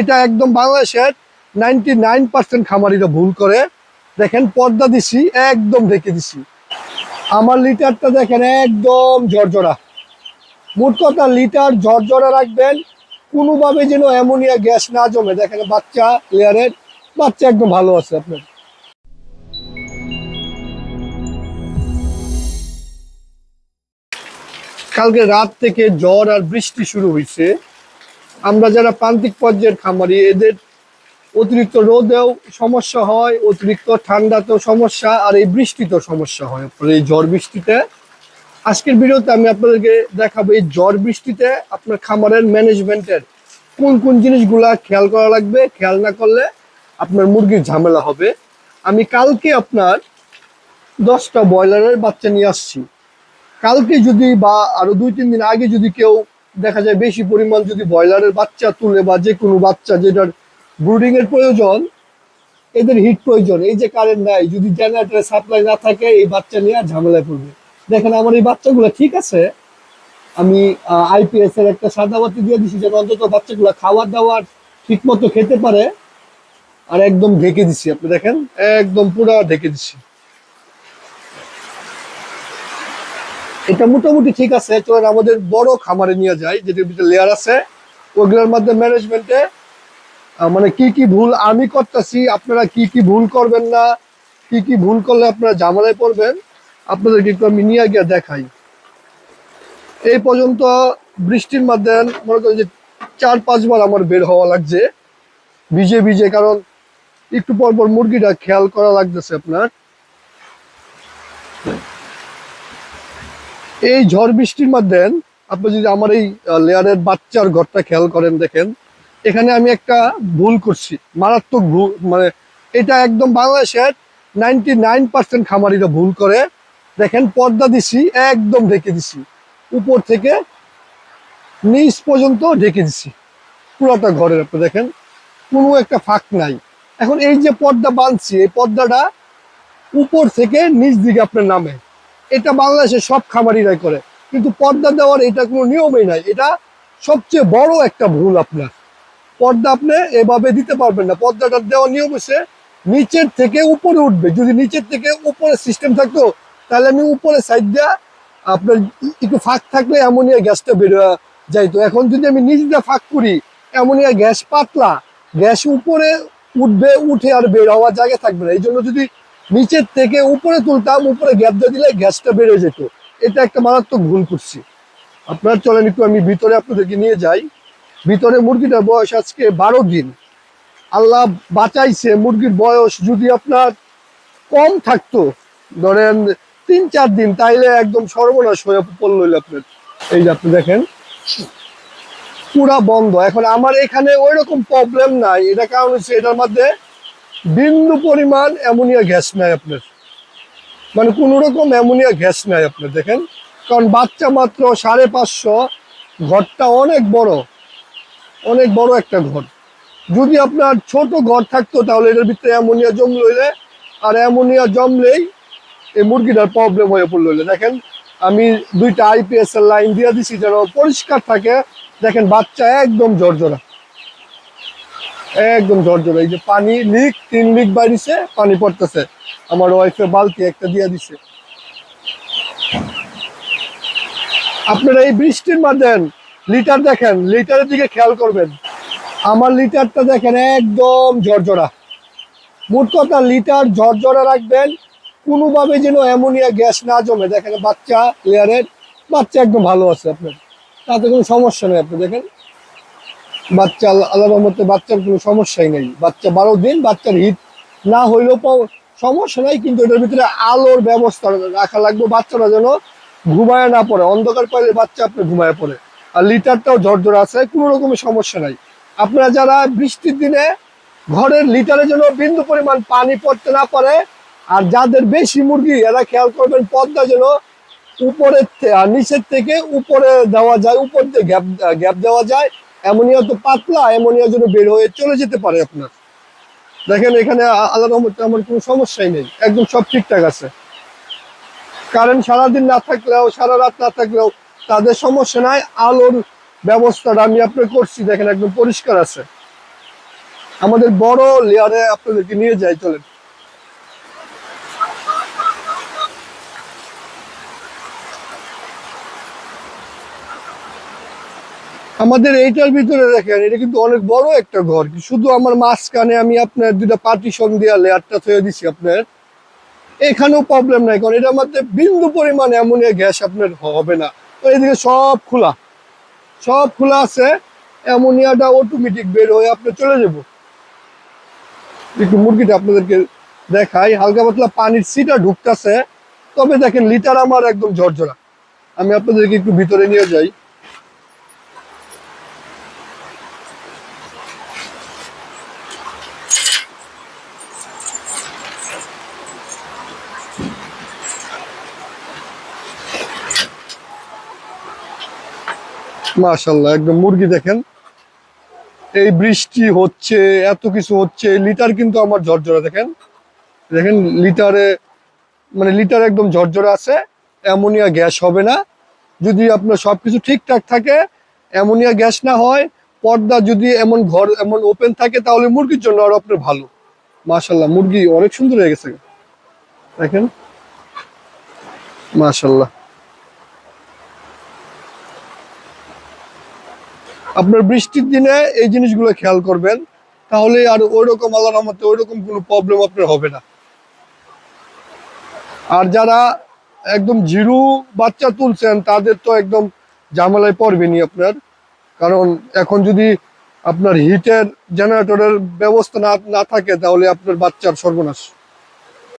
এটা একদম বাংলাদেশের নাইনটি নাইন পার্সেন্ট খামারিরা ভুল করে। দেখেন পর্দা দিছি, একদম ঢেকে দিছি। আমার লিটারটা দেখেন একদম ঝরঝরা। মোট কথা লিটার ঝরঝরা রাখবেন, কোনোভাবে যেন অ্যামোনিয়া গ্যাস না জমে। দেখেন বাচ্চা লেয়ারের, বাচ্চা একদম ভালো আছে আপনার। কালকে রাত থেকে ঝড় আর বৃষ্টি শুরু হয়েছে আমরা যারা প্রান্তিক পর্যায়ের খামারি, এদের অতিরিক্ত রোদেও সমস্যা হয়, অতিরিক্ত ঠান্ডাতেও সমস্যা আর এই বৃষ্টিতেও সমস্যা হয়। এই ঝড় বৃষ্টিতে আজকের ভিডিওতে আমি আপনাদেরকে দেখাবো এই ঝড় বৃষ্টিতে আপনার খামারের ম্যানেজমেন্টের কোন কোন জিনিসগুলা খেয়াল করা লাগবে, খেয়াল না করলে আপনার মুরগির ঝামেলা হবে। আমি কালকে আপনার দশটা ব্রয়লারের বাচ্চা নিয়ে আসছি। কালকে যদি বা আরও দুই তিন দিন আগে যদি কেউ দেখা যায় বেশি পরিমাণ যদি ব্রয়লারের বাচ্চা তুলে বা যে কোনো বাচ্চা যেটার ব্রুডিং এর প্রয়োজন, এদের হিট প্রয়োজন, এই যে কারেন্ট নাই, যদি জেনারেটরের সাপ্লাই না থাকে, এই বাচ্চা নিয়ে আর ঝামেলায় পড়বে। দেখেন, আমার এই বাচ্চাগুলো ঠিক আছে। আমি আইপিএস এর একটা সাদা বাতি দিয়ে দিছি, যেন অন্তত বাচ্চাগুলো খাবার দাওয়ার ঠিক মতো খেতে পারে। আর একদম ঢেকে দিছি, আপনি দেখেন, একদম পুরো ঢেকে দিছি। এটা মোটামুটি ঠিক আছে চলেন আমাদের বড় খামারে নিয়ে যাই, যেটার ভিতরে লেয়ার আছে, ওগুলোর মধ্যে ম্যানেজমেন্টে মানে কি কি ভুল আমি করতেছি, আপনারা কি কি ভুল করবেন না, কি কি ভুল করলে আপনারা ঝামেলায় পড়বেন, আপনাদেরকে একটু আমি নিয়ে গিয়ে দেখাই। এই পর্যন্ত বৃষ্টির মধ্যে মনে করেন যে চার পাঁচবার আমার বের হওয়া লাগছে, ভিজে ভিজে, কারণ একটু পর পর মুরগিটা খেয়াল করা লাগতেছে আপনার। এই ঝড় বৃষ্টির মধ্যে আপনি যদি আমার এই লেয়ারের বাচ্চার ঘরটা খেয়াল করেন, দেখেন, এখানে আমি একটা ভুল করছি, মারাত্মক ভুল মানে এটা একদম বাংলাদেশের নাইনটি নাইন পার্সেন্ট খামারিরা ভুল করে। দেখেন, পর্দা দিছি, একদম ঢেকে দিছি, উপর থেকে নিচ পর্যন্ত ঢেকে দিছি, পুরোটা ঘরের আপনি দেখেন, কোনো একটা ফাঁক নাই। এখন এই যে পর্দা বাঁধছি, এই পর্দাটা উপর থেকে নিচ দিকে আপনার নামে এটা বাংলাদেশের সব খামারিরাই করে। কিন্তু পর্দা দেওয়ার এটা কোনো নিয়মই নাই। এটা সবচেয়ে বড় একটা ভুল আপনার। পর্দা আপনি এভাবে দিতে পারবেন না। পর্দাটা দেওয়ার নিয়ম হচ্ছে নিচের থেকে উপরে উঠবে। যদি নিচের থেকে উপরে সিস্টেম থাকতো, তাহলে আমি উপরে সাইড দিয়া আপনার একটু ফাঁক থাকলে অ্যামোনিয়া গ্যাসটা বেরো যাইতো। এখন যদি আমি নিচ দিয়ে ফাঁক করি, অ্যামোনিয়া গ্যাস পাতলা, গ্যাস উপরে উঠবে, উঠে আর বের হওয়ার জায়গা থাকবে না। এই জন্য যদি নিচের থেকে উপরে তুলতাম, উপরে গ্যাপ দিয়ে দিলে গ্যাসটা বেড়ে যেত। এটা একটা মারাত্মক ভুল করছি। আপনার চলেন একটু, আমি ভিতরে আপনাদেরকে নিয়ে যাই। ভিতরে মুরগিটার বয়স আজকে বারো দিন। আল্লাহ বাঁচাইছে, মুরগির বয়স যদি আপনার কম থাকতো, ধরেন তিন চার দিন, তাইলে একদম সর্বনাশ হয়ে পড়ল আপনার। এই যে আপনি দেখেন, পুরা বন্ধ। এখন আমার এখানে ওই রকম প্রবলেম নাই। এটা কারণ হচ্ছে এটার মধ্যে বিন্দু পরিমাণ অ্যামোনিয়া গ্যাস নাই আপনার। মানে কোন রকম অ্যামোনিয়া গ্যাস নাই আপনার, দেখেন। কারণ বাচ্চা মাত্র সাড়ে পাঁচশো, ঘরটা অনেক বড়। অনেক বড় একটা ঘর। যদি আপনার ছোট ঘর থাকতো, তাহলে এটার ভিতরে অ্যামোনিয়া জম লইলে আর অ্যামোনিয়া জমলেই এই মুরগিটার প্রবলেম হয়ে পড়ল দেখেন, আমি দুইটা আইপিএস এর লাইন দিয়ে দিছি, যেন পরিষ্কার থাকে। দেখেন, বাচ্চা একদম জর্জরা। একদম ঝরঝরে এই যে পানি লিক, তিন লিক বাড়িছে, পানি পড়তেছে। আমার ওয়াইফে বালতি একটা দিয়ে দিছে। আপনারা এই বৃষ্টির মধ্যে লিটার দেখেন লিটারের দিকে খেয়াল করবেন। আমার লিটারটা দেখেন একদম ঝরঝরা মোট কথা লিটার ঝরঝরা রাখবেন, কোনোভাবে যেন অ্যামোনিয়া গ্যাস না জমে। দেখেন বাচ্চা লেয়ারের বাচ্চা একদম ভালো আছে আপনার। তাতে কোনো সমস্যা নেই আপনি দেখেন। বাচ্চা আল্লাহ রহমতে বাচ্চার কোনো সমস্যাই নেই। বাচ্চা বারো দিন, বাচ্চার হিট না হইলেও সমস্যা নাই, কিন্তু এটার ভিতরে আলোর ব্যবস্থা রাখা লাগবে। বাচ্চারা যেন ঘুমায় না পড়ে। অন্ধকার পাইলে বাচ্চা আপনি ঘুমায় পড়ে। আর লিটারটাও ঝরঝর আছে, কোনো রকমের সমস্যা নাই। আপনারা যারা বৃষ্টির দিনে ঘরের লিটারের যেন বিন্দু পরিমাণ পানি পড়তে না পারে, আর যাদের বেশি মুরগি, এরা খেয়াল করবেন পর্দা যেন উপরের নিচের থেকে উপরে দেওয়া যায়, উপর দিয়ে গ্যাপ গ্যাপ দেওয়া যায়। অ্যামোনিয়া তো পাতলা, অ্যামোনিয়া যেন বের হয়ে চলে যেতে পারে আপনার। দেখেন এখানে আল্লাহ রহমতে আমার কোনো সমস্যাই নেই, একদম সব ঠিকঠাক আছে। কারেন্ট সারাদিন না থাকলেও, সারা রাত না থাকলেও তাদের সমস্যা নাই, আলোর ব্যবস্থাটা আমি আপনার করছি, দেখেন একদম পরিষ্কার আছে। আমাদের বড় লেয়ারে আপনাদেরকে নিয়ে যাই, চলেন। আমাদের এইটার ভিতরে দেখেন, এটা কিন্তু অনেক বড় একটা ঘর। শুধু আমার মাঝখানে আমি আপনার দুটা পার্টিশন দিয়া লেয়ারটা থয়ে দিছি আপনার। এখানেও প্রবলেম নাই, কারণ এটার মধ্যে বিন্দু পরিমাণ অ্যামোনিয়া গ্যাস আপনার হবে না। এদিকে সব খোলা। সব খোলা আছে, অ্যামোনিয়াটা অটোমেটিক বের হয়ে আপনি চলে যাব। একটু মুরগিটা আপনাদেরকে দেখাই, হালকা পাতলা পানির সিটা ঢুকতেছে। তবে দেখেন লিটার আমার একদম ঝরঝরা। আমি আপনাদেরকে একটু ভিতরে নিয়ে যাই। মাশাল্লাহ একদম মুরগি দেখেন। এই বৃষ্টি হচ্ছে, এত কিছু হচ্ছে, লিটার কিন্তু আমার ঝরঝরা দেখেন। দেখেন, লিটারে মানে লিটার একদম ঝরঝরা আছে, অ্যামোনিয়া গ্যাস হবে না। যদি আপনার সবকিছু ঠিকঠাক থাকে, অ্যামোনিয়া গ্যাস না হয়, পর্দা যদি এমন ঘর, এমন ওপেন থাকে, তাহলে মুরগির জন্য আরও আপনার ভালো। মাশাল্লাহ মুরগি অনেক সুন্দর হয়ে গেছে। দেখেন। মাশাল্লাহ আপনার বৃষ্টির দিনে এই জিনিসগুলো খেয়াল করবেন, তাহলে আর ওই রকম আল্লাহর রহমতে ওই রকম কোনো প্রবলেম আপনার হবে না। আর যারা একদম জিরু বাচ্চা তুলছেন, তাদের তো একদম ঝামেলায় পড়বেনি আপনার। কারণ এখন যদি আপনার হিটের জেনারেটরের ব্যবস্থা না না থাকে, তাহলে আপনার বাচ্চার সর্বনাশ।